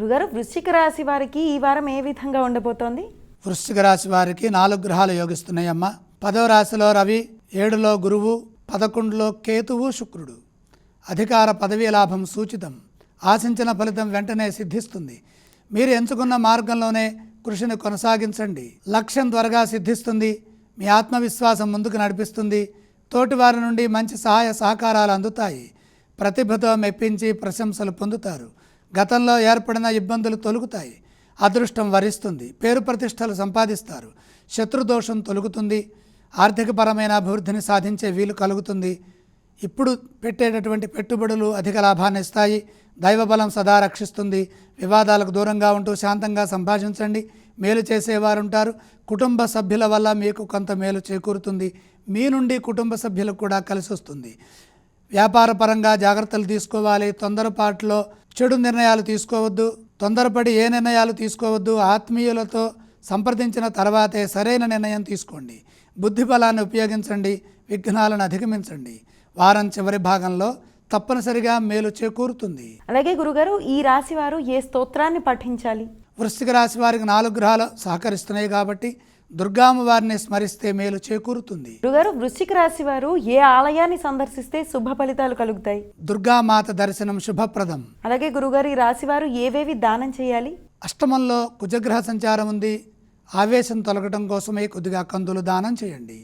గురుగారు వృశ్చిక రాశి వారికి ఈ వారం ఏ విధంగా ఉండబోతోంది? వృశ్చిక రాశి వారికి నాలుగు గ్రహాలు యోగిస్తున్నాయమ్మ. పదవ రాశిలో రవి ఏడులో గురువు పదకొండులో కేతువు శుక్రుడు. అధికార పదవీ లాభం సూచితం. ఆశించిన ఫలితం వెంటనే సిద్ధిస్తుంది. మీరు ఎంచుకున్న మార్గంలోనే కృషిని కొనసాగించండి. లక్ష్యం త్వరగా సిద్ధిస్తుంది. మీ ఆత్మవిశ్వాసం ముందుకు నడిపిస్తుంది. తోటివారి నుండి మంచి సహాయ సహకారాలు అందుతాయి. ప్రతిభతో మెప్పించి ప్రశంసలు పొందుతారు. గతంలో ఏర్పడిన ఇబ్బందులు తొలుగుతాయి అదృష్టం వరిస్తుంది. పేరు ప్రతిష్టలు సంపాదిస్తారు. శత్రుదోషం తొలుగుతుంది ఆర్థికపరమైన అభివృద్ధిని సాధించే వీలు కలుగుతుంది. ఇప్పుడు పెట్టేటటువంటి పెట్టుబడులు అధిక లాభాన్ని ఇస్తాయి. దైవబలం సదా రక్షిస్తుంది. వివాదాలకు దూరంగా ఉంటూ శాంతంగా సంభాషించండి. మేలు చేసేవారుంటారు. కుటుంబ సభ్యుల వల్ల మీకు కొంత మేలు చేకూరుతుంది. మీ నుండి కుటుంబ సభ్యులకు కూడా కలిసి వస్తుంది వ్యాపారపరంగా జాగ్రత్తలు తీసుకోవాలి. తొందరపాటులో చెడు నిర్ణయాలు తీసుకోవద్దు తొందరపడి ఏ నిర్ణయాలు తీసుకోవద్దు ఆత్మీయులతో సంప్రదించిన తర్వాతే సరైన నిర్ణయం తీసుకోండి. బుద్ధి బలాన్ని ఉపయోగించండి విఘ్నాలను అధిగమించండి. వారం చివరి భాగంలో తప్పనిసరిగా మేలు చేకూరుతుంది. అలాగే గురుగారు ఈ రాశి వారు ఏ స్తోత్రాన్ని పఠించాలి వృశ్చిక రాశి వారికి నాలుగు గ్రహాలు సహకరిస్తున్నాయి కాబట్టి దుర్గామ్మ వారిని స్మరిస్తే మేలు చేకూరుతుంది. గురుగారు వృశ్చిక రాశి వారు ఏ ఆలయాన్ని సందర్శిస్తే శుభ ఫలితాలు కలుగుతాయి? దుర్గామాత దర్శనం శుభప్రదం. అలాగే గురుగారు ఈ రాశి వారు ఏవేవి దానం చేయాలి? అష్టమంలో కుజగ్రహ సంచారం ఉంది. ఆవేశం తొలగటం కోసమే కొద్దిగా కందులు దానం చేయండి.